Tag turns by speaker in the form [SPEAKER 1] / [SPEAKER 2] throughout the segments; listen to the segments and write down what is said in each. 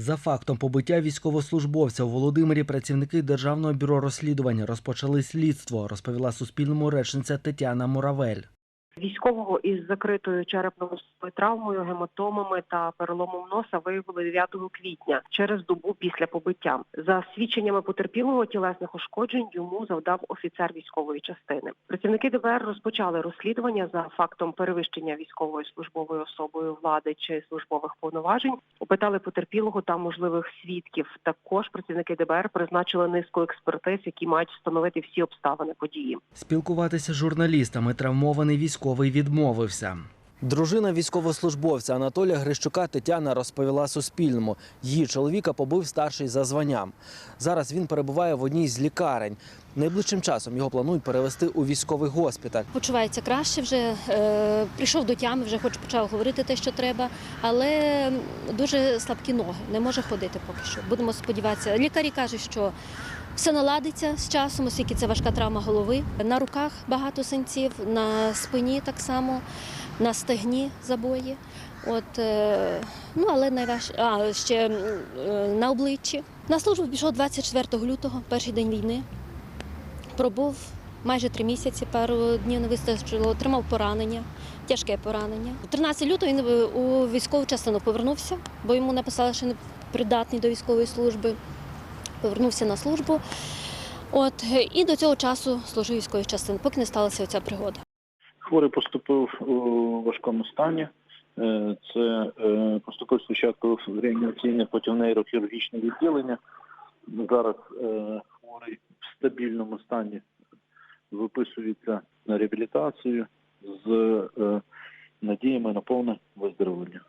[SPEAKER 1] За фактом побиття військовослужбовця у Володимирі працівники Державного бюро розслідування розпочали слідство, розповіла Суспільному речниця Тетяна Муравель.
[SPEAKER 2] Військового із закритою черепно-мозковою травмою, гематомами та переломом носа виявили 9 квітня через добу після побиття. За свідченнями потерпілого тілесних ушкоджень йому завдав офіцер військової частини. Працівники ДБР розпочали розслідування за фактом перевищення військовою службовою особою влади чи службових повноважень. Опитали потерпілого та можливих свідків. Також працівники ДБР призначили низку експертиз, які мають встановити всі обставини події.
[SPEAKER 1] Спілкуватися з журналістами травмований військовий відмовився. Дружина військовослужбовця Анатолія Грищука Тетяна розповіла Суспільному. Її чоловіка побив старший за званням. Зараз він перебуває в одній з лікарень. Найближчим часом його планують перевести у військовий госпіталь.
[SPEAKER 3] Почувається краще, вже е, прийшов до тями, вже хоч почав говорити те, що треба, але дуже слабкі ноги, не може ходити поки що. Будемо сподіватися. Лікарі кажуть, що все наладиться з часом, оскільки це важка травма голови. На руках багато синців, на спині так само, на стегні забої. От, е, ну, але найважче, а ще е, на обличчі. На службу пішов 24 лютого, перший день війни. Пробув майже три місяці, пару днів не вистачило, отримав поранення, тяжке поранення. 13 лютого він е, у військову частину повернувся, бо йому написали, що не придатний до військової служби. Повернувся на службу. От, і до цього часу служив військовій частині, поки не сталася ця пригода.
[SPEAKER 4] Хворий поступив у важкому стані. Е, Це е, поступив спочатку в реанімаційне, потім нейрохірургічне відділення. Зараз е, хворий в стабільному стані виписується на реабілітацію з надіями на повне виздоровлення.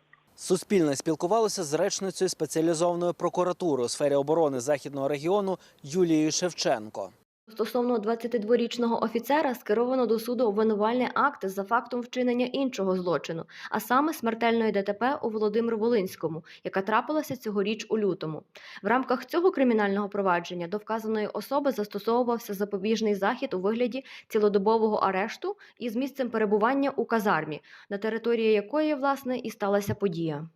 [SPEAKER 1] Суспільне спілкувалося з речницею спеціалізованої прокуратури у сфері оборони західного регіону Юлією Шевченко.
[SPEAKER 5] Стосовно 22-річного офіцера скеровано до суду обвинувальний акт за фактом вчинення іншого злочину, а саме смертельної ДТП у Володимир-Волинському, яка трапилася цьогоріч у лютому. В рамках цього кримінального провадження до вказаної особи застосовувався запобіжний захід у вигляді цілодобового арешту із місцем перебування у казармі, на території якої власне і сталася подія.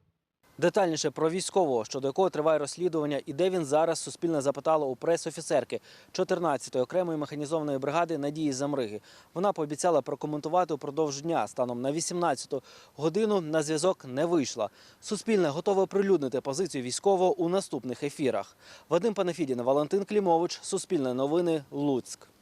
[SPEAKER 1] Детальніше про військового, щодо якого триває розслідування, і де він зараз Суспільне запитало у прес-офіцерки 14-ї окремої механізованої бригади Надії Замриги. Вона пообіцяла прокоментувати упродовж дня. Станом на 18-ту годину на зв'язок не вийшла. Суспільне готове оприлюднити позицію військового у наступних ефірах. Вадим Панафідін, Валентин Клімович, Суспільне новини, Луцьк.